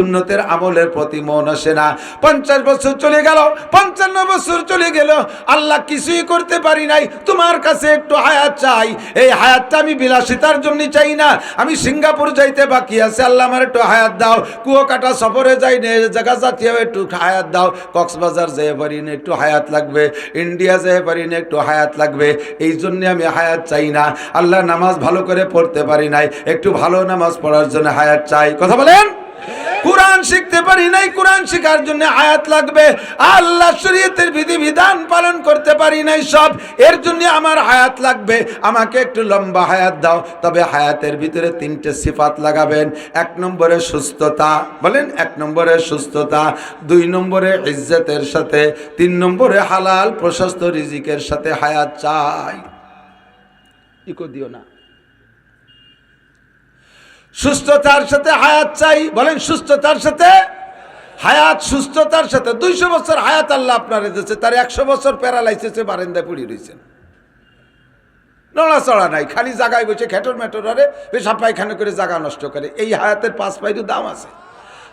উন্নতের আমলের প্রতি মন আসে না। পঞ্চাশ বছর চলে গেল, পঞ্চান্ন বছর চলে গেল, আল্লাহ কিছুই করতে পারি নাই। তোমার কাছে একটু হায়াত চাই। এই হায়াতটা আমি বিলাসিতার জন্য চাই না। আমি সিঙ্গাপুর যাইতে বাকি আছে, আল্লাহ আমার একটু হায়াত দাও। কুয়োকাটা সফরে যাই নে জায়গা জাতীয় একটু হায়াত দাও। কক্সবাজার যেয়ে পারি না, একটু হায়াত লাগবে। ইন্ডিয়া যেতে পারি না, একটু হায়াত লাগবে। এই জন্যে আমি হায়াত চাই না। আল্লাহ নামাজ ভালো করে পড়তে পারি নাই। একটু ভালো নামাজ পড়ার জন্য হায়াত চাই। কথা বলেন? কোরআন শিখতে পারি নাই, কোরআন শেখার জন্য আয়াত লাগবে। আল্লাহ শরীয়তের বিধি বিধান পালন করতে পারি নাই সব, এর জন্য আমার হায়াত লাগবে। আমাকে একটু লম্বা হায়াত দাও, তবে হায়াতের ভিতরে তিনটে সিফাত লাগাবেন। এক নম্বরে সুস্থতা, বলেন এক নম্বরে সুস্থতা, দুই নম্বরে ইজ্জতের সাথে, তিন নম্বরে হালাল, প্রশস্ত রিজিকের সাথে হায়াত চাই। ইকো দিও না। সুস্থতার সাথে হায়াত চাই। বলেন সুস্থতার সাথে? হায়াত, সুস্থতার সাথে। দুইশো বছর হায়াত আল্লাহ আপনার দিয়েছে। তার একশো বছর প্যারালাইসিসে বারেন্দায় পড়ে রয়েছেন নড়াচড়া নাই, খালি জায়গায় বসে খেটর মেটর আরে পেশাব পায়খানা করে জায়গা নষ্ট করে। এই হায়াতের পাঁচ পাইরু দাম আছে।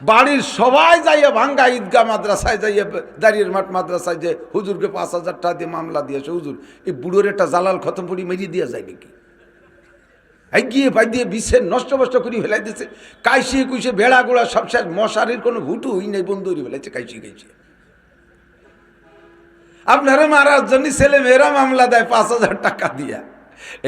বাড়ির সবাই যাইয়া ভাঙ্গা ঈদগা মাদ্রাসায় যাইয়া দাঁড়িয়ে মাঠ মাদ্রাসায় যে হুজুরকে পাঁচ হাজার টাকা দিয়ে মামলা দিয়েছে, হুজুর, এই বুড়োর একটা জালাল খতম পড়ি মেরিয়ে দিয়ে যায় নাকি? গিয়ে পাই দিয়ে বিশ্বের নষ্ট বষ্ট করে ফেলাই দিছে। কাইসিয়ে কুইসে বেড়া গোড়া সব শেষ। মশারির কোনো ঘুটু হই নাই, বন্ধু ফেলাইছে, কাইসিয়ে কাইসি কাইসি আপনারা মারার জন্য ছেলে মেয়েরা মামলা দেয় পাঁচ হাজার টাকা দিয়া।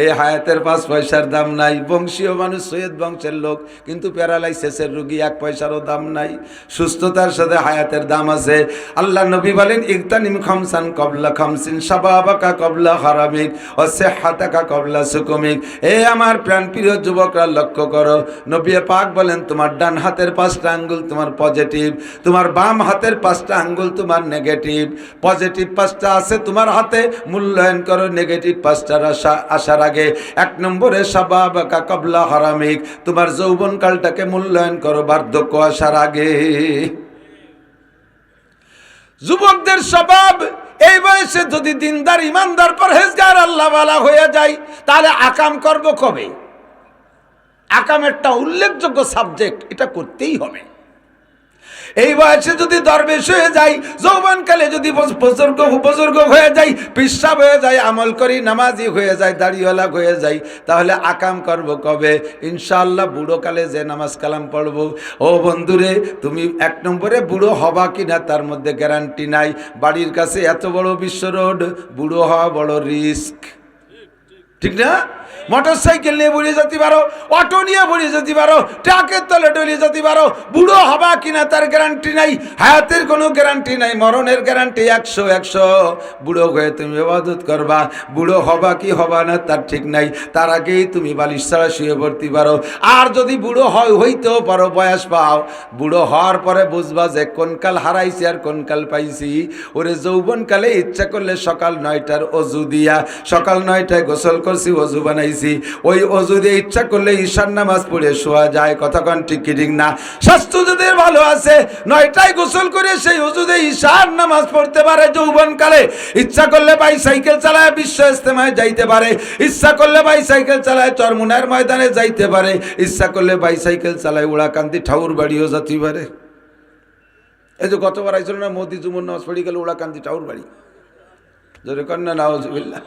এই হায়াতের পাঁচ পয়সার দাম নাই। বংশীয় মানুষ সৈয়দ বংশের লোক, কিন্তু প্যারালাইসিসের রুগী এক পয়সারও দাম নাই। সুস্থতার সাথে হায়াতের দাম আছে। আল্লাহ নবী বলেন ইকতানিম খামসান কবলা খামসিন, সাবাবাকা কবলা হারামিক, ও সেহাতাকা কবলা সুকুমিক। এ আমার প্রাণপ্রিয় যুবকরা, লক্ষ্য করো, নবী পাক বলেন, তোমার ডান হাতের পাঁচটা আঙ্গুল তোমার পজিটিভ, তোমার বাম হাতের পাঁচটা আঙ্গুল তোমার নেগেটিভ। পজিটিভ পাঁচটা আছে তোমার হাতে, মূল্যায়ন করো, নেগেটিভ পাঁচটার আশা আসার আগে এক নম্বরে সাবাবাকা কবলা হারামিক, তোমার যৌবনকালটাকে মূল্যায়ন করো বার্ধক্য আসার আগে। যুবকদের স্বভাব, এই বয়সে যদি দিনদার, ইমানদার, পরহেজগার আল্লাহওয়ালা হয়ে যায়, তাহলে আকাম করব কবে? আকাম একটা উল্লেখযোগ্য সাবজেক্ট এটা করতেই হবে। এই বয়সে যদি দরবেশ হয়ে যাই যৌবনকালে যদি বুজুর্গ বুজুর্গ হয়ে যাই পিসাব হয়ে যায়, আমল করি, নামাজি হয়ে যায়, দাড়িওয়ালা হয়ে যাই তাহলে আকাম করব কবে? ইনশাআল্লাহ বুড়োকালে যে নামাজ কালাম পড়ব। ও বন্ধুরে, তুমি এক নম্বরে বুড়ো হবা কিনা তার মধ্যে গ্যারান্টি নাই। বাড়ির কাছে এত বড় বিশ্ব রোড, বুড়ো হওয়া বড় রিস্ক। ঠিক না? মোটর সাইকেল নিয়ে বুড়িয়ে যেতে পারো, অটো নিয়ে বুড়িয়ে যেতে পারো, ট্রাকের তলে ডলিয়ে যেতে পারো, বুড়ো হবা কিনা তার গ্যারান্টি নাই, হায়াতের কোনো গ্যারান্টি নাই, মরণের গ্যারান্টি একশো একশো। বুড়ো হয়ে তুমি ইবাদত করবা, বুড়ো হবা কি হবা না তার ঠিক নাই, তার আগেই তুমি বালিশ ছাড়া শুয়ে পড়তে পারো। আর যদি বুড়ো হয়, হইতেও পারো, বয়স পাও। বুড়ো হওয়ার পরে বুঝবা যে কোন কাল হারাইছি আর কোন কাল পাইছি। ওরে যৌবনকালে ইচ্ছা করলে সকাল নয়টার অজু দিয়া, সকাল নয়টায় গোসল করছি, অজু বানাইছি। ওই অজু দিয়ে ইচ্ছা করলে ঈশান নামাজ পড়ে শোয়া যায়। কতক্ষণ ঠিক কি ঠিক না? স্বাস্থ্য যাদের ভালো আছে, নয়টায় গোসল করে সেই অজু দিয়ে ঈশান নামাজ পড়তে পারে যৌবনকালে। ইচ্ছা করলে বাই সাইকেল চালায়, বিশ্ব ইস্তেমায় যাইতে পারে। ইচ্ছা করলে বাই সাইকেল চালায়, চরমুনার ময়দানে যাইতে পারে। ইচ্ছা করলে বাই সাইকেল চালায় উড়াকান্তি ঠাউর বাড়িও যাতে পারে। এই যে গতবার আইছিল না, মোদি জুমুর নামাজ পড়ে গেল উড়াকান্তি ঠাউর বাড়ি। জোরে কন্যা নাওজবিল্লা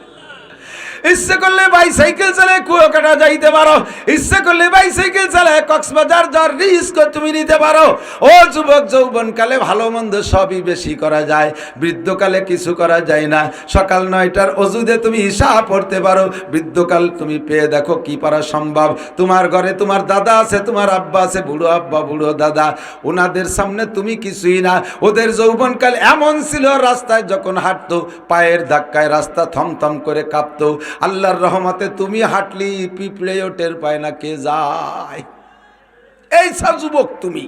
ইচ্ছে করলে বাইসাইকেল চালায় কুয়াকাটা যাইতে পারো। ইচ্ছে করলে বাইসাইকেল চালায় কক্সবাজার যার রিস্ক তুমি নিতে পারো। ও যুবক, যৌবনকালে ভালো মন্দ সবই বেশি করা যায়। বৃদ্ধকালে কিছু করা যায় না। সকাল নয়টার অজুদে তুমি ঈশা পড়তে পারো। বৃদ্ধকাল তুমি পেয়ে দেখো কি পারা সম্ভব। তোমার ঘরে তোমার দাদা আছে, তোমার আব্বা আছে, বুড়ো আব্বা, বুড়ো দাদা। ওনাদের সামনে তুমি কিছুই না। ওদের যৌবনকাল এমন ছিল, রাস্তায় যখন হাঁটতো, পায়ের ধাক্কায় রাস্তা থমথম করে কাঁপতো। আল্লাহর রহমাতে তুমি হাঁটলি, পিঁপড়েও টের পায় না কে যায়। এই যুবক তুমি।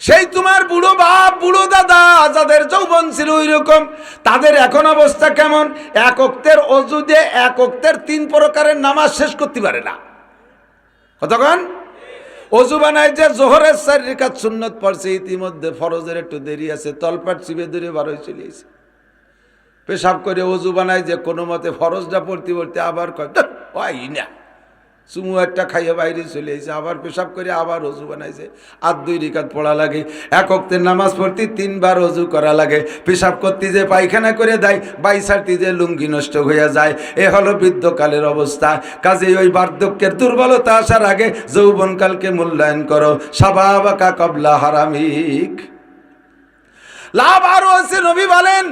সেই তোমার বুড়ো বাপ, বুড়ো দাদা, যাদের যৌবন ছিল ওই রকম তাদের এখন অবস্থা কেমন? এক অক্তের অজু দিয়ে এক তিন প্রকারের নামাজ শেষ করতে পারে না। কতক্ষণ অজু বানায় যে জোহরের চার রেখাত সুন্নত পড়ছে, ইতিমধ্যে ফরজের একটু দেরি আছে, তলপাট চিবে ধরে বারোই চলে এসে পেশাব করে অজু বানায় যে কোনো মতে ফরজটা পড়তে পড়তে আবার কয় না। চুমু একটা খাইয়ে বাইরে চলে এসে আবার পেশাব করে আবার অজু বানাইছে। আর দুই রিকাত পড়া লাগে। এক অক্তের নামাজ পড়তে তিনবার অজু করা লাগে। পেশাব করতে যে পায়খানা করে দেয় বাইসারতি যে লুঙ্গি নষ্ট হয়ে যায়। এ হলো বৃদ্ধকালের অবস্থা। কাজে ওই বার্ধক্যের দুর্বলতা আসার আগে যৌবনকালকে মূল্যায়ন করো। সাবাবাকা কবলা হারামিক। লাভ আরও আছে, নবী বলেন।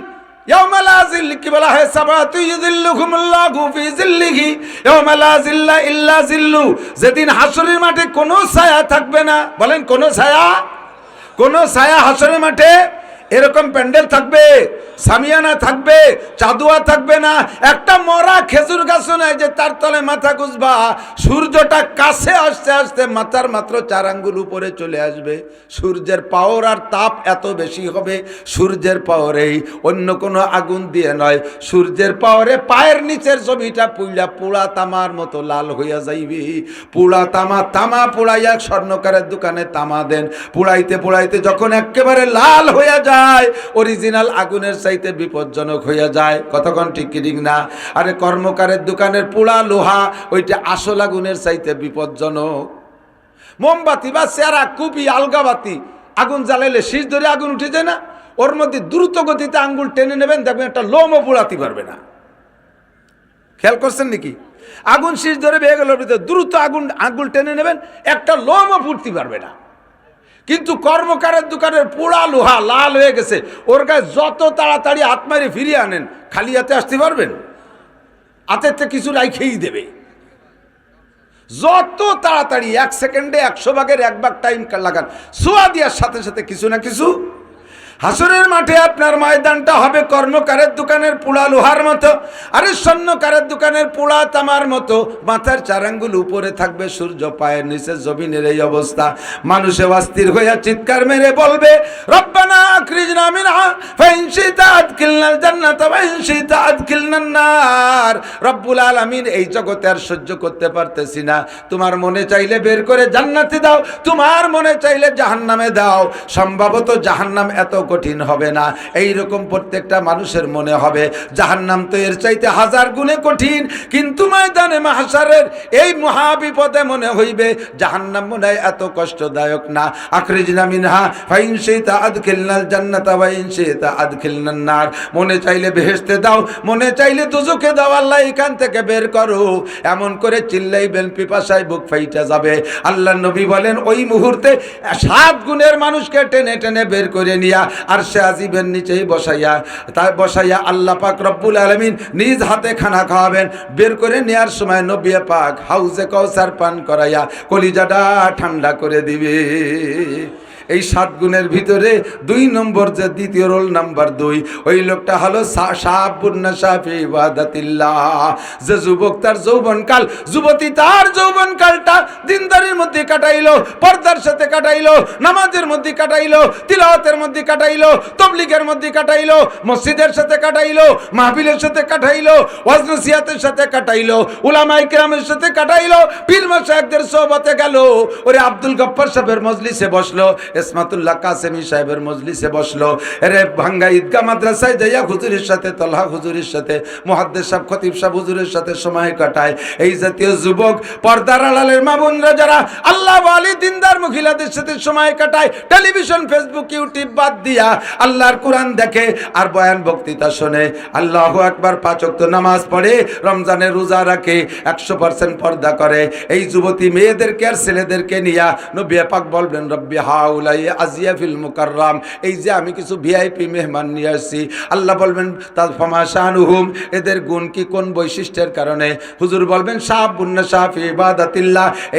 যেদিন হাসরের মাঠে কোনো ছায়া থাকবে না। বলেন, কোনো ছায়া? কোনো ছায়া হাসরের মাঠে? এরকম প্যান্ডেল থাকবে, সামিয়ানা থাকবে, চাদুয়া থাকবে না। একটা মরা খেজুর গাছও নাই যে তার তলে মাথা গুজবা সূর্যটা কাছে আসতে আসতে মাথার মাত্র চার আঙ্গুল উপরে চলে আসবে। সূর্যের পাওয়ার আর তাপ এত বেশি হবে, সূর্যের পাওয়ারেই অন্য কোনো আগুন দিয়ে নয়। সূর্যের পাওয়ারে পায়ের নিচের ছবিটা পুইলা পোড়া তামার মতো লাল হইয়া যাইবি। পোড়া তামা তামা পোড়াইয়া স্বর্ণকারের দোকানে তামা দেন। পোড়াইতে পোড়াইতে যখন একেবারে লাল হইয়া যায় অরিজিনাল আগুনের চাইতে বিপজ্জনক হইয়া যায়। কতক্ষণ ঠিক ঠিক না? আরে কর্মকারের দোকানের পোড়া লোহা, ওইটা আসল আগুনের চাইতে বিপজ্জনক। মোমবাতি বা চেরা, কুপি আলগাবাতি আগুন জ্বালাইলে শীষ ধরে আগুন উঠে যায় না। ওর মধ্যে দ্রুত গতিতে আঙ্গুল টেনে নেবেন, দেখবেন একটা লোমও পোড়াতে পারবে না। খেয়াল করছেন নাকি? আগুন শীষ ধরে বেয়ে গেল ভিতরে দ্রুত আগুন, আঙ্গুল টেনে নেবেন, একটা লোমও ফুটতে পারবে না। কিন্তু কর্মকারের দোকানের পোড়া লোহা লাল হয়ে গেছে, ওর গায়ে যত তাড়াতাড়ি হাত মারি ফিরিয়ে আনেন, খালি হাতে আসতে পারবেন? থেকে কিছু রাইখেই দেবে। যত তাড়াতাড়ি এক সেকেন্ডে একশো ভাগের এক ভাগ টাইম লাগান। সোয়া দেওয়ার সাথে সাথে কিছু না কিছু হাসরের মাঠে আপনার ময়দানটা হবে কর্মকারের দোকানের পোড়া লোহার মতো, আরে স্বর্ণকারের দোকানের পোড়া তামার মতো। মাথার চারাঙ্গুল উপরে থাকবে, সূর্য পায়ের নিচে জমিনের এই অবস্থা। মানুষে অস্থির হইয়া চিৎকার মেরে বলবে, রব্বানা আখরিজনা মিনহা ফাইন শিতা আদখিলনাল জান্নাত শিতা আদখিলনান নার। রব্বুল আলামিন এই জগতে আর সহ্য করতে পারতেছি না। তোমার মনে চাইলে বের করে জান্নাতে দাও, তোমার মনে চাইলে জাহান্নামে দাও। সম্ভবত জাহান্নাম এত কঠিন হবে না। এই রকম প্রত্যেকটা মানুষের মনে হবে, জাহান্নাম তো এর চাইতে হাজার গুণে কঠিন। কিন্তু ময়দানে মাহাসারের এই মহাবিপদে মনে হইবে, জাহান্নাম মনে হয় এত কষ্টদায়ক না। আখরিজনা মিনহা, ফাইন সেইতা আদখিলনাল জান্নাতা ওয়া ইন সেইতা আদখিলনান নার। মনে চাইলে বেহেশতে দাও, মনে চাইলে দুজকে দাও, আল্লাহ এখান থেকে বের করো। এমন করে চিল্লাইবেন পিপাসায় বুক ফাইটা যাবে। আল্লাহ নবী বলেন, ওই মুহূর্তে সাত গুণের মানুষকে টেনে টেনে বের করে নিয়া আর সে আজিবের নিচেই বসাইয়া, তাই বসাইয়া আল্লাহ পাক রব্বুল আলমিন নিজ হাতে খানা খাওয়াবেন। বের করে নেয়ার সময় নবিয়া পাক হাউজে কৌসার পান করাইয়া কলিজাটা ঠান্ডা করে দিবে। এই সাত গুণের ভিতরে দুই নম্বর যে দ্বিতীয় রোল নাম্বার দুই, ওই লোকটা হলো যে যুবক তার যৌবনকাল, যুবতী তার যৌবনকালটা দিনদারির মধ্যে কাটাইলো, পর্দার সাথে কাটাইলো, নামাজের মধ্যে কাটাইলো, তিলাওয়াতের মধ্যে কাটাইলো, তবলিগের মধ্যে কাটাইলো, মসজিদের সাথে কাটাইলো, মাহফিলের সাথে কাটাইলো ওয়াজনসিয়াতের সাথে কাটাইলো উলামাই কিরামের সাথে কাটাইলো, পীর মাসায়েকদের সোহবতে গেল। ওরে আব্দুল গফ্ফার সাহেবের মজলিসে বসল ইসমাতুল্লাহ কাসেমি সাহেবের মজলিসে বসল। এরে ভাঙ্গা ঈদগা মাদ্রাসায় যাইয়া হুজুরের সাথে, তলহা হুজুরের সাথে, মুহাদ্দেস সাহেব, খতিব সাহেব হুজুরের সাথে সময় কাটায়। এই জাতীয় যুবক, পর্দার আড়ালের মা বোনরা যারা আল্লাহ আলী দিনদার মহিলাদের সাথে সময় কাটায়, টেলিভিশন, ফেসবুক, ইউটিউব বাদ দিয়া আল্লাহর কোরআন দেখে আর বয়ান বক্তৃতা শোনে। আল্লাহ একবার পাচক নামাজ পড়ে রমজানের রোজা রাখে, একশো পার্সেন্ট পর্দা করে। এই যুবতী মেয়েদেরকে আর ছেলেদেরকে নিয়া নবী পাক বলবেন, রব্বি আমি কিছু ভিআইপি মেহমান নিয়ে আসছি। আল্লাহ বলবেন এদের গুণ কি কোন বৈশিষ্ট্যের কারণে? হুজুর বলবেন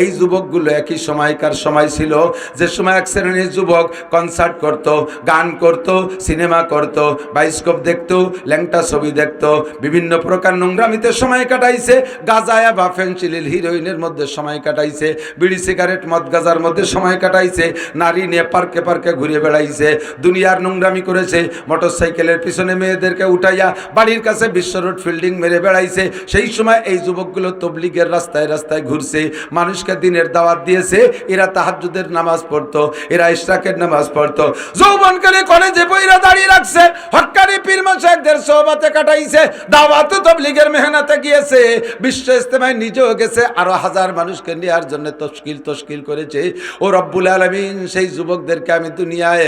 এই যুবকগুলো একই সময়কার সময় ছিল। যে সময় এক শ্রেণির যুবক কনসার্ট করত, গান করত, সিনেমা করত, বাইস্কোপ দেখত, ল্যাংটা ছবি দেখত, বিভিন্ন প্রকার নোংরামিতে সময় কাটাইছে। গাজায়া বা ফেন্সিলিল হিরোইনের মধ্যে সময় কাটাইছে, বিড়ি সিগারেট মদ গাজার মধ্যে সময় কাটাইছে, নারী নিয়ে পার্কে পার্কে ঘুরে বেড়াইছে, দুনিয়ার নোংরামি করেছে মোটর সাইকেলের পিছনে মেয়েদেরকে উঠাইয়া বাড়ির কাছে বিশ্ব রোড ফিল্ডিং মেরে বেড়াইছে। সেই সময় এই যুবকগুলো তবলিগের রাস্তায় রাস্তায় ঘুরছে, মানুষকে দিনের দাওয়াত দিয়েছে, এরা তাহাজ্জুদের নামাজ পড়তো, এরা ইশরাকের নামাজ পড়তো। যৌবনকালে কলেজে বইরা দাঁড়িয়ে রাখছে হকারি পীর মাসাকদের সোহবাতে কাটাইছে, দাওয়াত তবলিগের মেহনতে গিয়েছে। বিশ্ব ইস্তেমায় নিজেও গেছে, আরও হাজার মানুষকে নেওয়ার জন্য তশকিল তস্কিল করেছে। ও রব্বুল আলমিন সেই যুবকদেরকে আমি দুনিয়ায়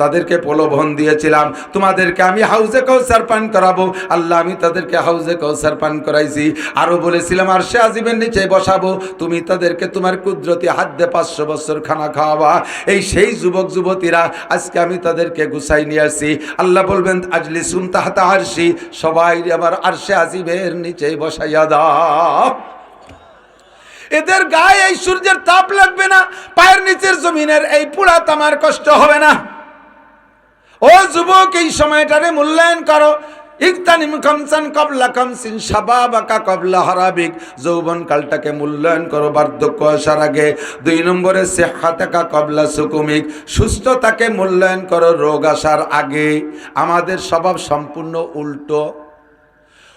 তাদেরকে প্রলোভন দিয়েছিলাম। তোমাদেরকে আমি হাউজে কৌসার পান করাবো। আল্লাহ, আমি তাদেরকে হাউজে কৌসার পান করাইছি। আরও বলেছিলাম, আর সে আজিবের নিচে বসাবো। তুমি তাদেরকে তোমার কুদরতি হাত দিয়ে পাঁচশো বছর খানা খাওয়াবা। এই সেই যুবক, যুবতীরা আজকে আমি তাদেরকে গুছাই নিয়ে আসি আল্লাহ বলবেন আজলি শুন তাহাতা আরশি, সবাই আমার আরশে আজিবের নিচে বসাইয়া দাও। এদের গায়ে এই সূর্যের তাপ লাগবে না, পায়ের নিচের জমিনের এই পুরা তামার কষ্ট হবে না। ও যুবক, এই সময়টারে মূল্যায়ন করো। ইকতানিম কবলা কবলা হারাবিক। মূল্যায়ন করো, বার্ধক্য আসার আগে। দুই নম্বরে কবলা সুস্থতাকে মূল্যায়ন করো, রোগ আসার আগে। আমাদের স্বভাব সম্পূর্ণ উল্টো।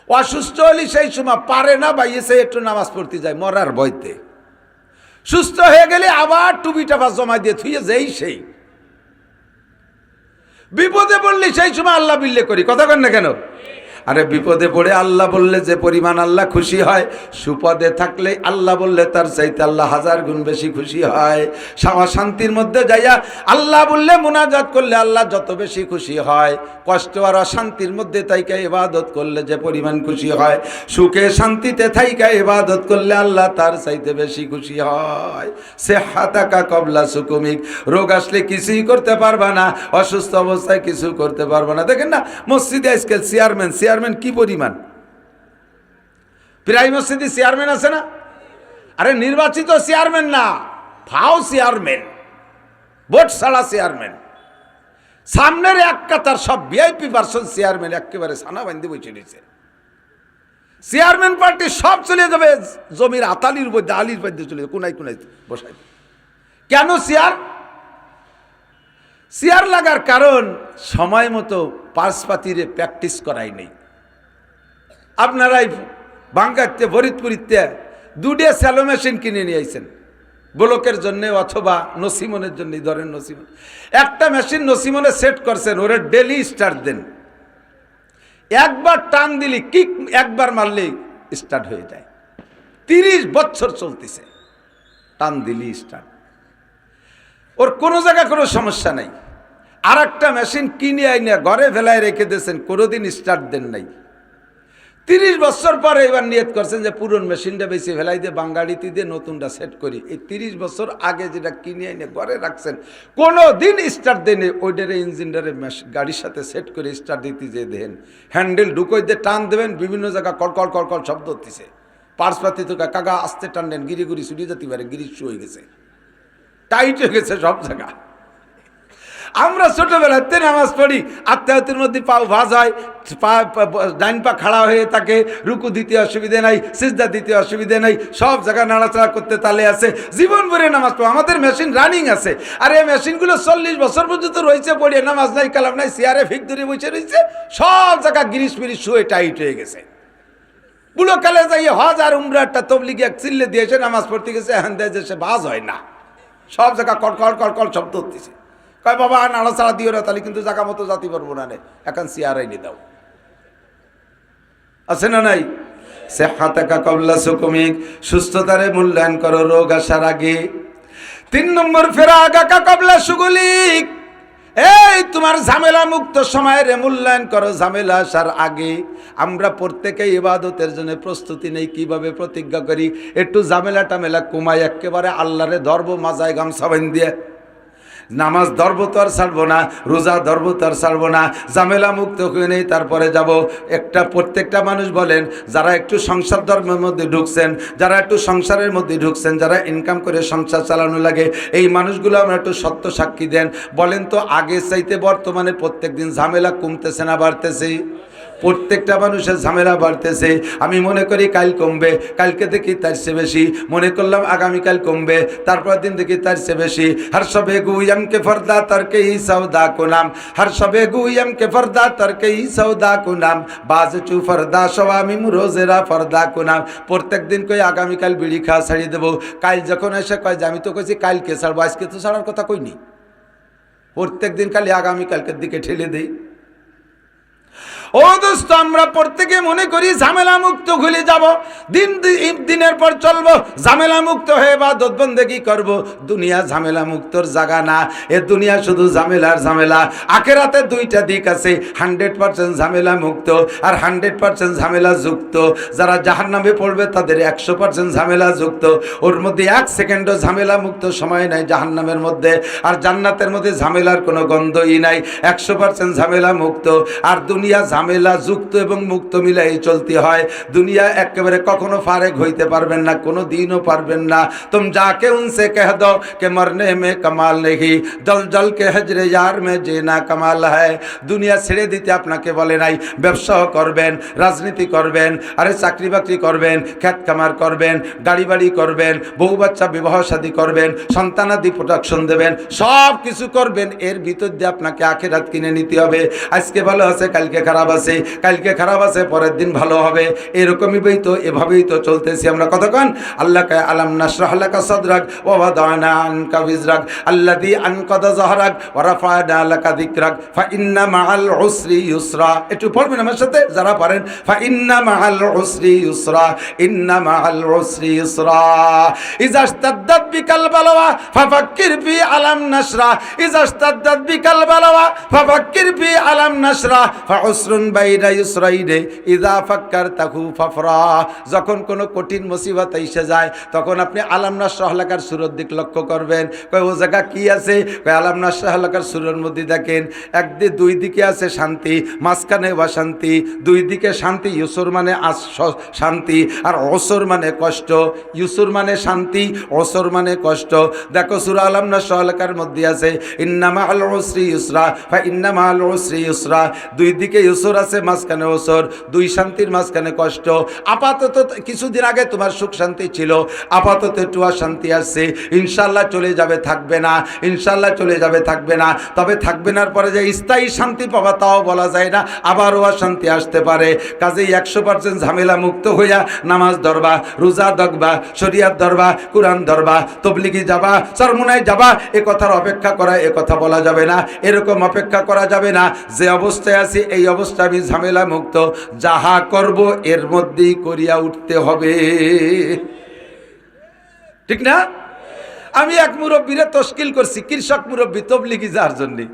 অসুস্থ হলে সেই সময় পারে না বা এসে একটু নামাজ পড়তে যায়, মরার বইতে সুস্থ হয়ে গেলে আবার টুপি টাপা জমা দিয়ে থুয়ে যেই সেই। বিপদে পড়লে সেই সময় আল্লাহ বিল্লে করি। কথা না কেন? আরে বিপদে পড়ে আল্লাহ বললে যে পরিমাণ আল্লাহ খুশি হয়, সুপদে থাকলে আল্লাহ বললে তার চাইতে আল্লাহ হাজার গুণ বেশি খুশি হয়। সামা শান্তির মধ্যে যাইয়া আল্লাহ বললে মুনাজাত করলে আল্লাহ যত বেশি খুশি হয়। কষ্ট আর অশান্তির মধ্যে তাইকা ইবাদত করলে যে পরিমাণ খুশি হয়। সুখে শান্তিতে থাইকা ইবাদত করলে আল্লাহ তার চাইতে বেশি খুশি হয়। সে হাতাকা কবলা সুকুমিক, রোগ আসলে কিছুই করতে পারবা না, অসুস্থ অবস্থায় কিছু করতে পারবা না। দেখেন না, মসজিদে আজকাল চেয়ারম্যান চেয়ারম্যান কি পরিমাণ? প্রায় মসজিদে চেয়ারম্যান আছে না? আরে নির্বাচিত চেয়ারম্যান না, ফাও চেয়ারম্যান ভোট ছাড়া চেয়ারম্যান। সামনের এক কাতার সব ভিআইপি পার্সন চেয়ারম্যান একেবারে সানা বান্ধি বসে নিয়েছে চেয়ারম্যান পার্টি সব চলে যাবে, জমির আতালির মধ্যে, আলির মধ্যে চলে যাবে, কোনায় কোনায় বসাই কেন চেয়ার? চেয়ার লাগার কারণ সময় মতো পার্সপাতিরে প্র্যাকটিস করাই নেই। আপনারাই বাঙ্গাতে ফরিদপুরিতে দুটে স্যালো মেশিন কিনে নিয়ে আইছেন। ব্লকের জন্যে অথবা নসিমনের জন্য ধরেন নসিমন। একটা মেশিন নসিমনে সেট করছেন, ওরে ডেলি স্টার্ট দেন। একবার টান দিলি, কিক, একবার মারলেই স্টার্ট হয়ে যায়। তিরিশ বছর চলতেছে, টান দিলি, স্টার্ট। ওর কোনো জায়গায় কোনো সমস্যা নাই। আর একটা মেশিন কিনে আইনে ঘরে ফেলায় রেখে দিয়েছেন, কোনোদিন স্টার্ট দেন নাই। তিরিশ বছর পরে এবার নিয়ত করছেন যে পুরন মেশিনটা বেশি ফেলাই দিয়ে বাঙ্গাড়িতে দিয়ে নতুনটা সেট করি। এই তিরিশ বছর আগে যেটা কিনে এনে ঘরে রাখছেন কোনো দিন স্টার্ট দেনে ওইটারে ইঞ্জিনটারে গাড়ির সাথে সেট করে স্টার্ট দিতে যে দেন। হ্যান্ডেল ঢুকোই দিয়ে টান দেবেন, বিভিন্ন জায়গা কড়কড় কড়কড় শব্দ হতেছে। পার্সপাতি তো কাকা আসতে টান দেন, গিরি গুড়ি ছুটি যেতে পারে, গিরি শু হয়ে গেছে। টাইট হয়ে গেছে সব জায়গা। আমরা ছোটবেলাতে নামাজ পড়ি আত্মাহতের মধ্যে পাও ভাজ হয়, পা ডাইন পা খাড়া হয়ে থাকে, রুকু দিতে অসুবিধে নাই, সিজদা দিতে অসুবিধে নাই, সব জায়গায় নাড়াচাড়া করতে তালে আছে, জীবন ভরে নামাজ পড়ো। আমাদের মেশিন রানিং আছে। আর এই মেশিনগুলো চল্লিশ বছর পর্যন্ত রয়েছে পড়িয়ে, নামাজ নাই, কালাম নাই, চেয়ারে ফিক ধরে বসে রয়েছে, সব জায়গা গিরিশ ফিরিশ শুয়ে টাইট হয়ে গেছে। বুড়ো কালে যাই হজ আর উমরা একটা তবলিগে এক চিল্লে দিয়েছে নামাজ পড়তে গেছে হ্যান দেয় যে সে বাজ হয় না। সব জায়গা কড়কড় কড়কড় শব্দ হতেছে কয়, বাবা নাড়াচাড়া দিও না, তাহলে কিন্তু জায়গা মতো জাতি পারব না এখন চেয়ার আইনি দাও। আছে না নাই? সে হাতাকা কবলা সুকুমিক, সুস্থতারে মূল্যায়ন করো রোগ আসার আগে। তিন নম্বর ফেরা আগাকা কবলা সুগুলিক, এই, তোমার ঝামেলা মুক্ত সময়ের মূল্যায়ন করো ঝামেলা আসার আগে। আমরা প্রত্যেকে ইবাদতের জন্য প্রস্তুতি নেই, কীভাবে প্রতিজ্ঞা করি? একটু ঝামেলা টামেলা কমাই একেবারে আল্লাহরে ধর্ব, মাজায় গামছা বান দিয়ে। নামাজ ধর্ব তো আর ছাড়বো না, রোজা ধর্ব তো আর ছাড়বো না, ঝামেলা মুক্ত হয়ে নেই, তারপরে যাব। একটা প্রত্যেকটা মানুষ বলেন, যারা একটু সংসার ধর্মের মধ্যে ঢুকছেন, যারা একটু সংসারের মধ্যে ঢুকছেন, যারা ইনকাম করে সংসার চালানো লাগে, এই মানুষগুলো আমরা একটু সত্য সাক্ষী দেন। বলেন তো আগে চাইতে বর্তমানে প্রত্যেক দিন ঝামেলা কমতেছে না বাড়তেছে? প্রত্যেকটা মানুষের ঝামেলা বাড়তেছে। আমি মনে করি কাল কমবে, কালকে দেখি তার চেয়ে বেশি। মনে করলাম আগামীকাল কমবে তারপর দিন দেখি তার চেয়ে বেশি। হর সবে গুইম কে ফরদা তরকে ই সৌদা কোনাম হর সবে গুইম কে ফরদা তরকে ই সৌদা কুনাম বাজ চু ফরদা সবামি রোজেরা ফরদা কোনাম প্রত্যেক দিন কই আগামীকাল বিড়ি খাওয়া ছাড়িয়ে দেবো। কাল যখন এসে কয় যে আমি তো কইছি কালকে ছাড়বো, আজকে তো ছাড়ার কথা কইনি। প্রত্যেক দিন খালি আগামীকালকের দিকে ঠেলে দিই। ও দোস্ত, আমরা প্রত্যেকে মনে করি ঝামেলা মুক্ত খুলে যাব। দিন দিনের পর চলবো ঝামেলা মুক্ত হয়ে বা দোদবন্দেগি করব। দুনিয়া ঝামেলা মুক্তর জায়গা না, এ দুনিয়া শুধু ঝামেলার ঝামেলা। আখেরাতে দুইটা দিক আছে, হান্ড্রেড পার্সেন্ট ঝামেলা মুক্ত আর হান্ড্রেড পার্সেন্ট ঝামেলা যুক্ত যারা জাহান নামে পড়বে, তাদের একশো পার্সেন্ট ঝামেলা যুক্ত ওর মধ্যে এক সেকেন্ডও ঝামেলা মুক্ত সময় নাই জাহান নামের মধ্যে। আর জান্নাতের মধ্যে ঝামেলার কোনো গন্ধই নাই, একশো পার্সেন্ট ঝামেলা মুক্ত আর দুনিয়া ঝামেলা যুক্ত এবং মুক্ত মিলাই চলতে হয়। দুনিয়া একেবারে কখনো ফারেক হইতে পারবেন না, কোনো দিনও পারবেন না। তুম যাকে উনসে কে দো কে মরনে মে কমাল নেহি। জল জল কে হজরে ইয়ার মে যে না কমাল হয় দুনিয়া ছেড়ে দিতে আপনাকে বলে নাই। ব্যবসাও করবেন, রাজনীতি করবেন, আরে চাকরি বাকরি করবেন, খ্যাত কামার করবেন গাড়ি বাড়ি করবেন বহু বাচ্চা বিবাহ শাদী করবেন সন্তানাদি প্রোডাকশন দেবেন সব কিছু করবেন, এর ভিতর দিয়ে আপনাকে আখেরাত কিনে নিতে হবে। আজকে ভালো আছে, কালকে খারাপ আছে কালকে খারাপ আছে, পরের দিন ভালো হবে। এরকমই বই তো, এভাবেই তো চলতেছি আমরা। কতক্ষণ? আল্লাহ কে আলাম নাসরাহ লাকা সাদরাক, ওয়া ওয়াদানা আনকা বিজরাক ফা ইন্না মাআল উসরি ইউসরা। একটু পড়বেন আমার সাথে? যারা পারেন, ফা ইন্না মাআল উসরি ইউসরা। ইন্না মাআল উসরি ইউসরা। ইস্তাদ্দাত বিকাল বালাওয়া ফাফাক্কির ফি আলাম নাসরা ইস্তাদ্দাত বিকাল বালাওয়া ফাফাক্কির ফি আলাম নাসরা যখন কোনো কঠিন মুসিবত এসে যায়, তখন আপনি আলাম নাসরা এলাকার সুরত দিক লক্ষ্য করবেন। ও জায়গা কি আছে? কয়, আলাম নাসরা সুরের মধ্যে দেখেন একদিকে দুই দিকে আছে শান্তি, মাঝখানে শান্তি দুই দিকে শান্তি, ইউসুর মানে শান্তি, আর অসর মানে কষ্ট। ইউসুর মানে শান্তি অসর মানে কষ্ট। দেখো, সুরা আলাম নাসরা এলাকার মধ্যে আছে ইন্নামা আল ওসরি ইউসরা বা ইন্নামা আল ওসরি ইউসরা। দুই দিকে ইউসুর আছে, মাঝখানে ওসর। দুই শান্তির মাঝখানে কষ্ট। আপাতত কিছুদিন আগে তোমার সুখ শান্তি ছিল। আপাতত একটু শান্তি আসছে ইনশাল্লাহ চলে যাবে, থাকবে না। ইনশাল্লাহ চলে যাবে, থাকবে না। তবে থাকবে না পরে যে স্থায়ী শান্তি পাবা তাও বলা যায় না। আবারও শান্তি আসতে পারে। কাজেই একশো পার্সেন্ট ঝামেলা মুক্ত হইয়া নামাজ ধরবা, রোজা দগবা শরিয়াত ধরবা, কোরআন ধরবা, তবলিগি যাবা সরমুনায় যাবা। এ কথার অপেক্ষা করা, এ কথা বলা যাবে না। এরকম অপেক্ষা করা যাবে না। যে অবস্থায় আছি, এই অবস্থা আমি ঝামেলা মুক্ত। যাহা করব, এর মধ্যেই করিয়া উঠতে হবে। ঠিক না? আমি এক মুরব্বীরে তশকিল করছি, কৃষক মুরব্বী তবলিগি যার জন্যে।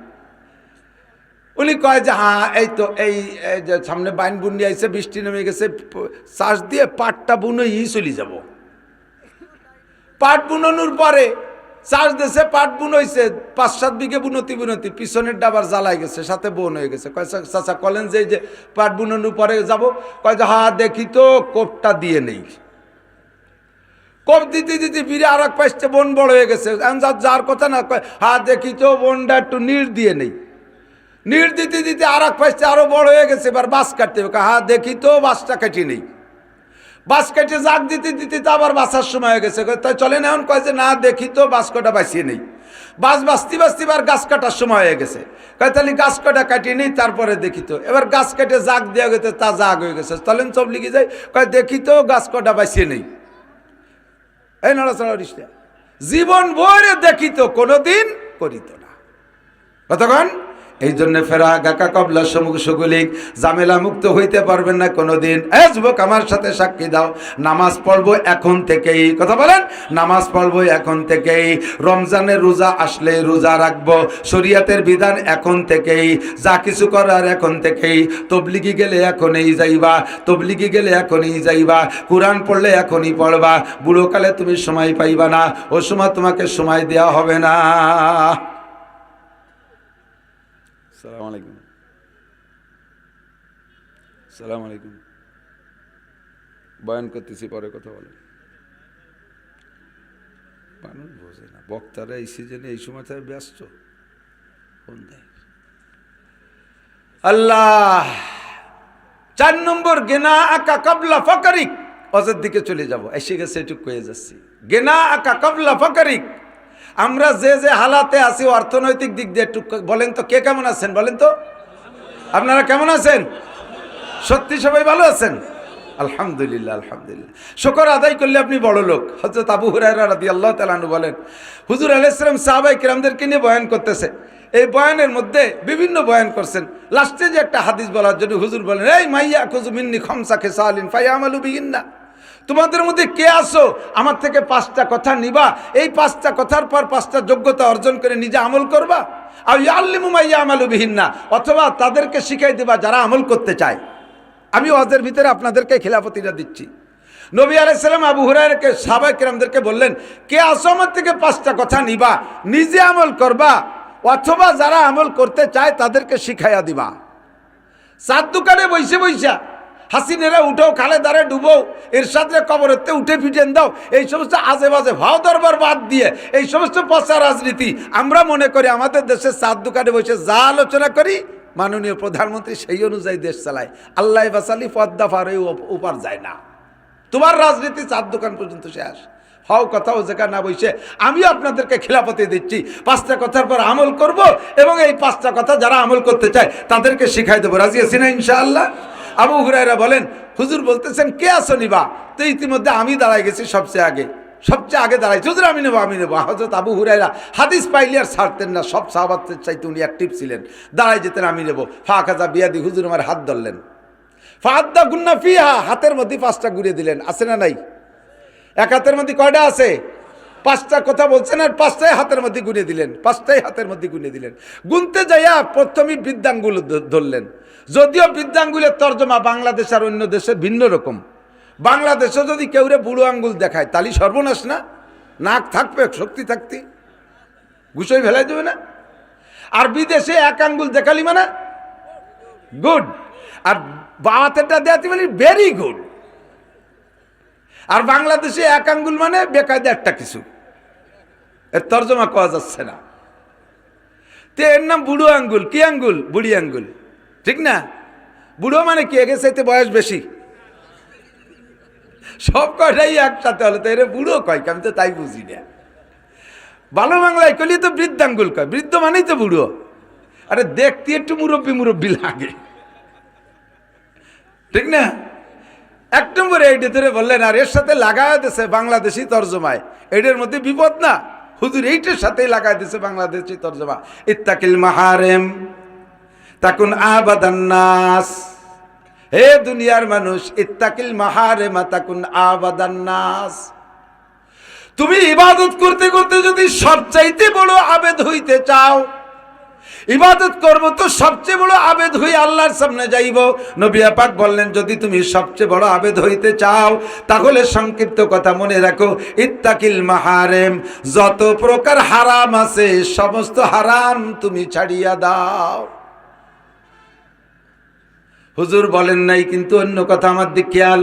উনি কয় যে হ্যাঁ এই তো, এই সামনে বাইন বুন্ডি আইসে বৃষ্টি নেমে গেছে, চাষ দিয়ে পাটটা বুনোই চলে যাব। পাট বুননোর পরে চাষ দেশে পাট বুন হয়েছে পাঁচ সাত বিঘে বুনতি বুনতি পিছনের ডাবার জ্বালাই গেছে সাথে বোন হয়ে গেছে। কয় চাচা কলেন যে যে পাট বুননোর পরে যাব। কয় যে হ্যাঁ দেখি তো কোপটা দিয়ে নেই। কোপ দিতে দিতে ফিরে আর এক পাশে বোন বড় হয়ে গেছে। যার- কথা না কয় হ্যাঁ দেখি তো বোনটা একটু নির দিয়ে নেই। নির দিতে দিতে আর এক পাশে আরও বড় হয়ে গেছে এবার বাস কাটতে হবে। কয়, হ্যাঁ দেখি তো বাসটা কেটে নেই। বাস কেটে জাগ দিতে দিতে তো আবার বাসার সময় হয়ে গেছে। তাই চলেন এখন কয় যে, না, দেখি তো বাস কটা বাঁচিয়ে নেই। বাস বাঁচতে বাঁচতে এবার গাছ কাটার সময় হয়ে গেছে। কয়, তাহলে গাছ কাটা কাটিয়ে নেই, তারপরে দেখি তো। এবার গাছ কেটে জাগ দেওয়া গেছে, তা জাগ হয়ে গেছে। চলেন সব লিখে যায় কয়, দেখি তো গাছ কটা বাঁচিয়ে নেই। এই নড়াচড়া। জীবন ভরে দেখিত কোনোদিন করিত না। কতক্ষণ? এই জন্য ফেরা গাকা কবলা সমুখ সুগুলিক জামেলা মুক্ত হইতে পারবেন না কোনোদিন। এ যুবক, আমার সাথে সাক্ষী দাও। নামাজ পড়ব এখন থেকেই। কথা বলেন? নামাজ পড়ব এখন থেকেই। রমজানের রোজা আসলে রোজা রাখব। শরিয়াতের বিধান এখন থেকেই। যা কিছু করার এখন থেকেই। তবলিগি গেলে এখনই যাইবা। তবলিগি গেলে এখনই যাইবা। কোরআন পড়লে এখনই পড়বা। বুড়োকালে তুমি সময় পাইবা না। ও সময় তোমাকে সময় দেওয়া হবে না। সালাম আলাইকুম। সালাম আলাইকুম। বয়ান করতেছি, পরে কথা বলে মানুষ বোঝে না। বক্তারা এই সিজনে এই সময় তাই ব্যস্ত। ফোন আল্লাহ! চার নম্বর, গেনা আকা কাবলা ফকারিক। অজের দিকে চলে যাব। এসে গেছে, এটুক কয়ে যাচ্ছি। গেনা আকা কাবলা ফকারিক। আমরা যে যে হালাতে আছি অর্থনৈতিক দিক দিয়ে একটু বলেন তো, কে কেমন আছেন বলেন তো? আপনারা কেমন আছেন? সত্যি সবাই ভালো আছেন? আলহামদুলিল্লাহ আলহামদুলিল্লাহ। শুকর আদায় করলে আপনি বড় লোক। হজরত আবু হুরায়রা রাদি আল্লাহ তালানু বলেন, হুজুর আলাইসলাম সাহাবাই কিরামদেরকে নিয়ে বয়ান করতেছে। এই বয়ানের মধ্যে বিভিন্ন বয়ান করছেন। লাস্টে যে একটা হাদিস বলার জন্য হুজুর বলেন, এই মাইয়া খুজু মিন্নি খমসা খেসা আলিন ফাইয়া আমালু বিগিন্না তোমাদের মধ্যে কে আসো আমার থেকে পাঁচটা কথা নিবা। এই পাঁচটা কথার পর পাঁচটা যোগ্যতা অর্জন করে নিজে আমল করবা। আর ইয়াল্লিমু মাইয়া আমালু বিহিন্না, অথবা তাদেরকে শিখাই দেবা যারা আমল করতে চায়। আমি ওদের ভিতরে আপনাদেরকে খিলাফতিটা দিচ্ছি। নবী আলাইসালাম আবু হুরায়রকে সাহাবাই কিরামদেরকে বললেন, কে আসো আমার থেকে পাঁচটা কথা নিবা? নিজে আমল করবা, অথবা যারা আমল করতে চায় তাদেরকে শিখাইয়া দিবা। চার দোকানে বইসে বইসা হাসিনেরা উঠো খালে দাঁড়ে ডুবো এর সাথে কবরেতে উঠে ফিটেন দাও। এই সমস্ত আজে বাজে ভাও দরবার বাদ দিয়ে, এই সমস্ত পচা রাজনীতি আমরা মনে করি আমাদের দেশের চার দোকানে বসে যা আলোচনা করি, মাননীয় প্রধানমন্ত্রী সেই অনুযায়ী দেশ চালায়। আল্লাহ বাসালি পদ্মা ফার উপার যায় না। তোমার রাজনীতি চার দোকান পর্যন্ত শেষ। হও কথা ও জায়গা না বসে, আমিও আপনাদেরকে খিলাফতি দিচ্ছি। পাঁচটা কথার পর আমল করব এবং এই পাঁচটা কথা যারা আমল করতে চায় তাদেরকে শিখাই দেবো। রাজি আছি না ইনশাআল্লাহ? আবু হুরাইরা বলেন, হুজুর বলতেছেন, কে আসো নিবা? তো ইতিমধ্যে আমি দাঁড়াই গেছি সবচেয়ে আগে। সবচেয়ে আগে দাঁড়াইছি হুজুর, আমি নেব আমি নেব। হজরত আবু হুরাইরা হাদিস পাইলে আর ছাড়তেন না, সব সাহাবাতের চাইতে উনি অ্যাক্টিভ ছিলেন। দাঁড়াই যেতেন, আমি নেব। ফা খাজা বিয়াদি হুজুর আমার হাত ধরলেন। ফাদ্দা গুন্না ফিহা। হাতের মধ্যে পাঁচটা ঘুরিয়ে দিলেন। আছে না নাই? এক হাতের মধ্যে কয়টা আছে? পাঁচটা কথা বলছেন আর পাঁচটাই হাতের মধ্যে গুনে দিলেন। পাঁচটাই হাতের মধ্যে গুনে দিলেন। গুনতে যাইয়া প্রথমেই বৃদ্ধাঙ্গুল ধরলেন। যদিও বৃদ্ধাঙ্গুলের তর্জমা বাংলাদেশ আর অন্য দেশে ভিন্ন রকম। বাংলাদেশে যদি কেউরে বুড়ো আঙ্গুল দেখায়, তালি সর্বনাশ না? নাক থাকবে, শক্তি থাকতে। গুছোই ফেলাই দেবে না? আর বিদেশে এক আঙ্গুল দেখালি মানে? গুড। আর বাবাতেরটা দেয়াতে মানে ভেরি গুড আর বাংলাদেশে এক আঙ্গুল মানে বেকায়দা একটা কিছু। এর তর্জমা কওয়া যাচ্ছে না। তো এর নাম বুড়ো আঙ্গুল, কি আঙ্গুল? বুড়ি আঙ্গুল। ঠিক না? বুড়ো মানে কি? এগে চাইতে বয়স বেশি। সব কয়টাই একসাথে হলো তো বুড়ো কয়, আমি তো তাই বুঝি না। ভালো বাংলায় কইলে তো বৃদ্ধাঙ্গুল কয়, বৃদ্ধ মানেই তো বুড়ো। আরে দেখতে একটু মুরব্বী মুরব্বী লাগে। ঠিক না? এক নম্বরে এইটা ধরে বললেন, আর এর সাথে লাগায় দিছে বাংলাদেশি তর্জমায়। এটার মধ্যে বিপদ না? হুজুর, এইটার সাথেই লাগায় দিছে বাংলাদেশি তর্জমা। ইত্তাকিল মাহারেম। তাকুন আবাদান্নাস হে দুনিয়ার মানুষ, ইত্তাকিল মাহারেমা তাকুন আবাদান্নাস তুমি ইবাদত করতে করতে যদি সবচাইতে বড় আবেদ হইতে চাও, ইবাদত করব তো সবচেয়ে বড় আবেদ হই আল্লাহর সামনে যাইব। নবী পাক বললেন, যদি তুমি সবচেয়ে বড় আবেদ হইতে চাও, তাহলে সংক্ষিপ্ত কথা মনে রাখো, ইত্তাকিল মাহারেম, যত প্রকার হারাম আছে, সমস্ত হারাম তুমি ছাড়িয়া দাও। হুজুর বলেন নাই কিন্তু অন্য কথা আমার দিক খেয়াল।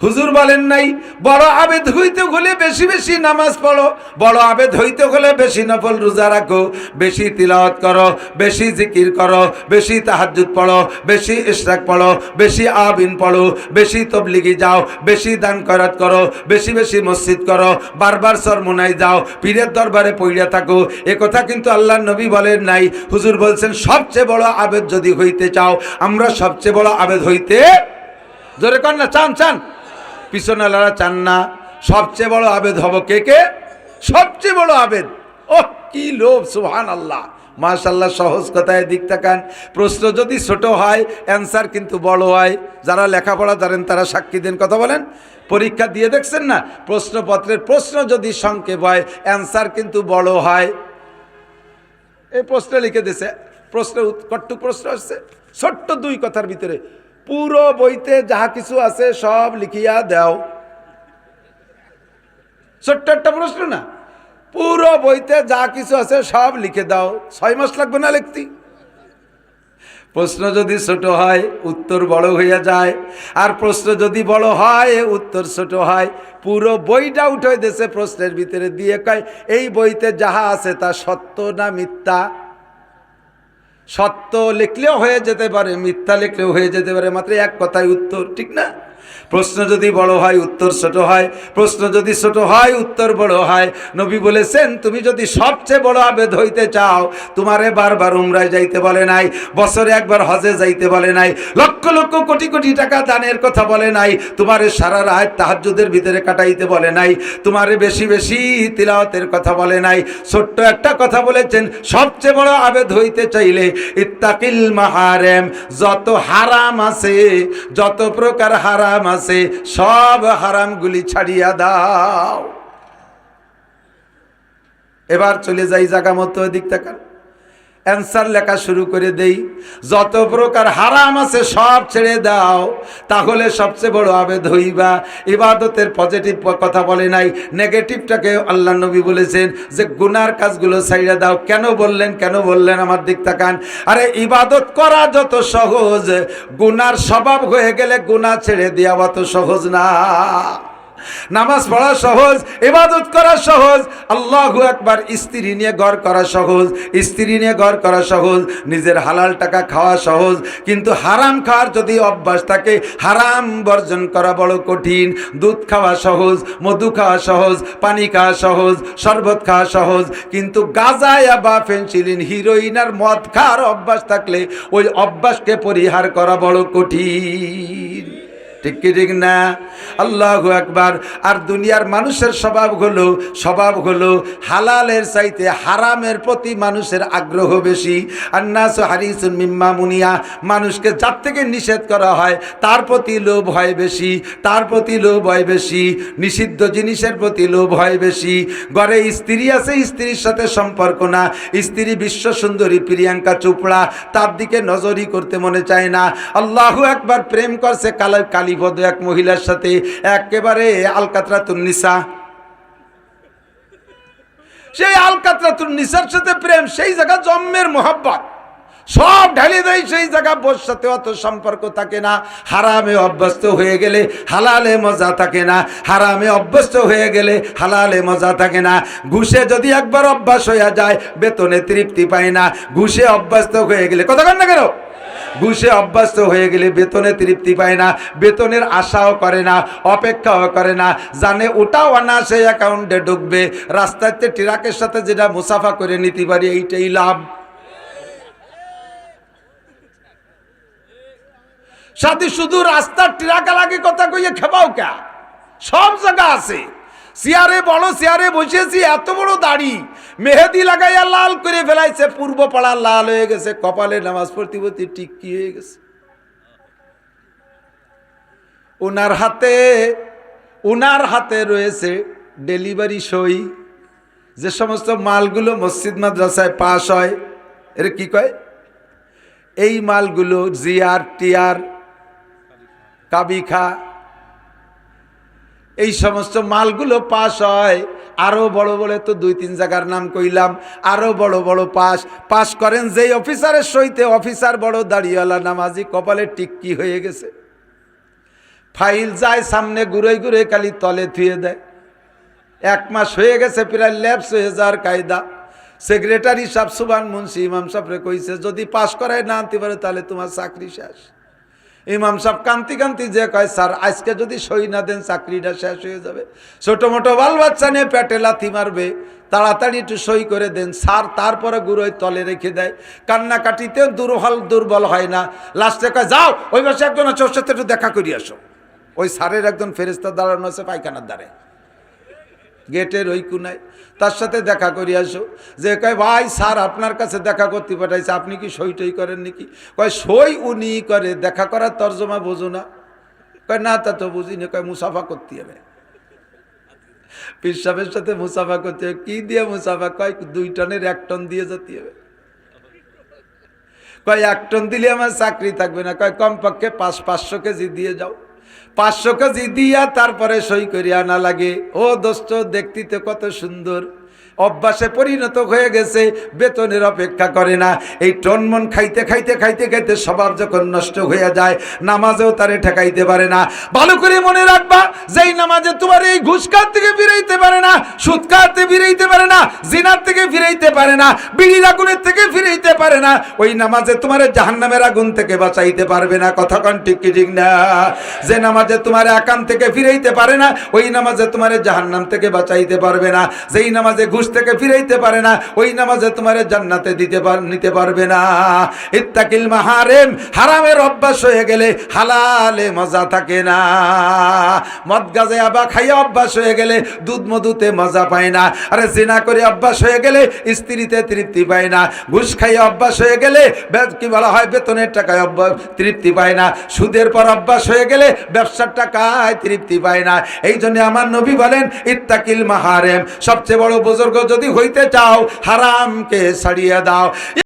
হুজুর বলেন নাই, বড় আবেদ হইতে হলে বেশি বেশি নামাজ পড়ো, বড় আবেদ হইতে হলে বেশি নফল রোজা রাখো, বেশি তিলাওয়াত করো, বেশি জিকির করো, বেশি তাহাজ্জুদ পড়ো, বেশি ইশরাক পড়ো, বেশি আবিন পড়ো, বেশি তবলিগি যাও, বেশি দান করাত করো, বেশি বেশি মসজিদ করো, বারবার সরমোনাই যাও, পীরের দরবারে পইড়া থাকো। এ কথা কিন্তু আল্লাহ নবী বলেন নাই, হুজুর বলছেন, সবচেয়ে বড় আবেদ যদি হইতে চাও, আমরা সবচেয়ে বড় আবেদ হইতে, জোরে কর না, চান চান। পিছনালারা চান না। সবচেয়ে বড় আবেদ হব কে কে? সবচেয়ে বড় আবেদ। ও কি লোভ সুহান আল্লাহ মাশাল্লাহ সহজ কথায় দিক তাকান। প্রশ্ন যদি ছোট হয় অ্যান্সার কিন্তু বড় হয়। যারা লেখাপড়া জানেন, তারা সাক্ষী দেন। কথা বলেন? পরীক্ষা দিয়ে দেখছেন না? প্রশ্নপত্রের প্রশ্ন যদি সংক্ষেপ হয় অ্যান্সার কিন্তু বড় হয়। এই প্রশ্ন লিখে দিছে। প্রশ্ন কট্টু প্রশ্ন আসছে। ছোট্ট দুই কথার ভিতরে। পুরো বইতে যাহা কিছু আছে সব লিখিয়া দাও। ছোট্ট একটা প্রশ্ন না? পুরো বইতে যা কিছু আছে সব লিখে দাও। ছয় মাস লাগবে না লিখতে? প্রশ্ন যদি ছোট হয়, উত্তর বড় হইয়া যায়। আর প্রশ্ন যদি বড় হয়, উত্তর ছোট হয়। পুরো বইটা উঠে দেশে প্রশ্নের ভিতরে। দিয়ে কয়, এই বইতে যাহা আছে তা সত্য না মিথ্যা? সত্য লিখলেও হয়ে যেতে পারে, মিথ্যা লিখলেও হয়ে যেতে পারে, মাত্র এক কথাই উত্তর, ঠিক না? প্রশ্ন যদি বড় হয়, উত্তর ছোট হয়। প্রশ্ন যদি ছোট হয়, উত্তর বড় হয়। নবী বলেছেন, তুমি যদি সবচেয়ে বড় আবেদ হইতে চাও, তোমারে বারবার উমরায় যাইতে বলে নাই, বছরে একবার হজে যাইতে বলে নাই, লক্ষ লক্ষ কোটি কোটি টাকা দানের কথা বলে নাই, তোমারে সারা রাত তাহাজ্জুদের ভিতরে কাটাইতে বলে নাই, তোমারে বেশি বেশি তিলাওয়াতের কথা বলে নাই। ছোট্ট একটা কথা বলেছেন, সবচেয়ে বড় আবেদ হইতে চাইলে ইত্তাকিল মাহারেম, যত হারাম আছে, যত প্রকার হারাম আছে সব হারামগুলি ছাড়িয়া দাও। এবার চলে যাই জাগা মতো দিক তাকান। অ্যান্সার লেখা শুরু করে দেই। যত প্রকার হারাম আছে সব ছেড়ে দাও, তাহলে সবচেয়ে বড় আবেদ হইবা। ইবাদতের পজিটিভ কথা বলে নাই। নেগেটিভটাকে আল্লাহ নবী বলেছেন যে, গুনার কাজগুলো ছাইড়ে দাও। কেন বললেন কেন বললেন, আমার দিক তাকান। আরে, ইবাদত করা যত সহজ, গুনার স্বভাব হয়ে গেলে গুনাহ ছেড়ে দেওয়া অত সহজ না। নামাজ পড়া সহজ, ইবাদত করা সহজ, আল্লাহ একবার স্ত্রী নিয়ে ঘর করা সহজ, স্ত্রী নিয়ে ঘর করা সহজ, নিজের হালাল টাকা খাওয়া সহজ, কিন্তু হারাম খাওয়ার যদি অভ্যাস থাকে, হারাম বর্জন করা বড় কঠিন। দুধ খাওয়া সহজ, মধু খাওয়া সহজ, পানি খাওয়া সহজ, শরবত খাওয়া সহজ, কিন্তু গাঁজা বা ফেন্সিলিন হিরোইন আর মদ খাওয়ার অভ্যাস থাকলে ওই অভ্যাসকে পরিহার করা বড় কঠিন। ঠিক কি, ঠিক না? আল্লাহ একবার আর দুনিয়ার মানুষের স্বভাব হলো স্বভাব হলো হালালের চাইতে হারামের প্রতি মানুষের আগ্রহ বেশি। আন্নাস হারিসুন মিম্মা মুনিয়া। মানুষকে যার থেকে নিষেধ করা হয়, তার প্রতি লোভ হয় বেশি, তার প্রতি লোভ হয় বেশি, নিষিদ্ধ জিনিসের প্রতি লোভ হয় বেশি। ঘরে স্ত্রী আছে, স্ত্রীর সাথে সম্পর্ক না। স্ত্রী বিশ্ব সুন্দরী, প্রিয়াঙ্কা চোপড়া, তার দিকে নজরই করতে মনে চায় না। আল্লাহ একবার প্রেম করছে কালা কালীপদ এক মহিলার সাথে একেবারে আলকাতরাতুন নিসা সেই আলকাতরাতুন নিসার সাথে প্রেম, সেই জায়গা জন্মের মোহাব্বত। সব ঢালে দেয়, সেই জায়গা বোর সাথে অত সম্পর্ক থাকে না। হারামে অভ্যস্ত হয়ে গেলে হালালে মজা থাকে না। হারামে অভ্যস্ত হয়ে গেলে হালালে মজা থাকে না। ঘুষে যদি একবার অভ্যাস হয়ে যায়, বেতনে তৃপ্তি পায় না। ঘুষে অভ্যস্ত হয়ে গেলে কথা কন না কেন? ঘুষে অভ্যস্ত হয়ে গেলে বেতনে তৃপ্তি পায় না, বেতনের আশাও করে না, অপেক্ষাও করে না, জানে ওটাও অনায়াসে অ্যাকাউন্টে ঢুকবে। রাস্তাতে ট্রাকের সাথে যেটা মুসাফা করে নিতে পারি, এইটাই লাভ। সাথে শুধু রাস্তার ট্রাকা লাগে কথা কইয়ে খেপাও কা? সব জায়গা আছে। চেয়ারে বড় চেয়ারে বসেছি, এত বড় দাড়ি। মেহেদি লাগাইয়া লাল করে ফেলাইছে, পূর্ব পাড়া লাল হয়ে গেছে, কপালে নামাজ পড়তে টিক্কি হয়ে গেছে। ওনার হাতে ওনার হাতে রয়েছে ডেলিভারি সই। যে সমস্ত মালগুলো মসজিদ মাদ্রাসায় পাস হয়, এর কি কয়? এই মালগুলো জিয়ার, টিয়ার কাবিখা এই সমস্ত মালগুলো পাস হয়। আরও বড় বড় তো দুই তিন জায়গার নাম কইলাম। আরও বড় বড় পাস। পাস করেন যেই অফিসারের সইতে অফিসার বড় দাড়িওয়ালা নামাজি কপালে টিক্কি হয়ে গেছে। ফাইল যায় সামনে ঘুরে ঘুরে খালি তলে থুয়ে দেয়। এক মাস হয়ে গেছে প্রায় ল্যাপস হয়ে যাওয়ার কায়দা। সেক্রেটারি সাহেব সুবান মুন্সি, ইমাম সাহেবরে কইছে, যদি পাশ করায় না আনতে পারে তাহলে তোমার চাকরি শেষ। ইমাম সাহেব কান্তি কান্তি যে কয়, স্যার, আজকে যদি সই না দেন, চাকরিটা শেষ হয়ে যাবে। ছোটো মোটো বাল বাচ্চা নিয়ে পেটে লাথি মারবে। তাড়াতাড়ি একটু সই করে দেন। স্যার, তারপরে গুঁড়োয় তলে রেখে দেয়। কান্নাকাটিতেও দুর্বল দুর্বল হয় না। লাস্টে কয়, যাও, ওই বাসে একজন আছে, ওর সাথে একটু দেখা করি আসো। ওই স্যারের একজন ফেরিস্তা দাঁড়ানো আছে পায়খানার দ্বারে। গেটের ওই কুনায়। তার সাথে দেখা করি আসো। যে কয়, ভাই, স্যার আপনার কাছে দেখা করতে পাঠাইছে। আপনি কি সই টই করেন নাকি? কয়, সই উনি করে। দেখা করার তর্জমা বোঝো না। কয়, না, তা তো বুঝি না। কয়, মুসাফা করতে হবে। পিসাবের সাথে মুসাফা করতে হবে। কি দিয়ে মুসাফা? কয়, দুই টনের এক টন দিয়ে যেতে হবে। কয়, এক টন দিলে আমার চাকরি থাকবে না। কয়, কমপক্ষে পাঁচ, পাঁচশো কেজি দিয়ে যাও। পাঁচশো কেজি দিয়া তারপরে সই করিয়া না লাগে। ও দোস্ত দেখতে কত সুন্দর। অভ্যাসে পরিণত হয়ে গেছে, বেতনের অপেক্ষা করে না। এই টনমন খাইতে খাইতে খাইতে খাইতে স্বভাব যখন নষ্ট হয়ে যায়, নামাজেও তারে ঠেকাইতে পারে না। ভালো করে মনে রাখবা, যেই নামাজে তোমার এই ঘুষকার থেকে ফিরাইতে পারে না সুৎকার থেকে ফিরাইতে পারে না, জিনার থেকে ফিরাইতে পারে না, বিড়ির আগুনের থেকে ফিরাইতে পারে না, ওই নামাজে তোমার জাহান্নামের আগুন থেকে বাঁচাইতে পারবে না। কথা কন ঠিক কি ঠিক না? যে নামাজে তোমার আকাম থেকে ফিরাইতে পারে না, ওই নামাজে তোমার জাহান্নাম থেকে বাঁচাইতে পারবে না। যেই নামাজে ঘুষ থেকে ফিরাইতে পারে না, ওই নামাজে তোমার জান্নাতে দিতে নিতে পারবে না। ইত্তাকিল মাহারেম, হারামের অভ্যাস হয়ে গেলে হালালে মজা থাকে না। মদ গাজে আবা খাইয়া অভ্যাস হয়ে গেলে দুধ মধুতে মজা পায় না। আরে জিনা করে অভ্যাস হয়ে গেলে স্ত্রীতে তৃপ্তি পায় না। ঘুষ খাইয়া অভ্যাস হয়ে গেলে কি বলা হয়, বেতনের টাকায় অভ্যাস তৃপ্তি পায় না। সুদের পর অভ্যাস হয়ে গেলে ব্যবসার টাকায় তৃপ্তি পায় না। এই জন্য আমার নবী বলেন, ইত্তাকিল মাহারেম, সবচেয়ে বড় বুজুর্গ যদি হইতে চাও হারামকে ছাড়িয়ে দাও।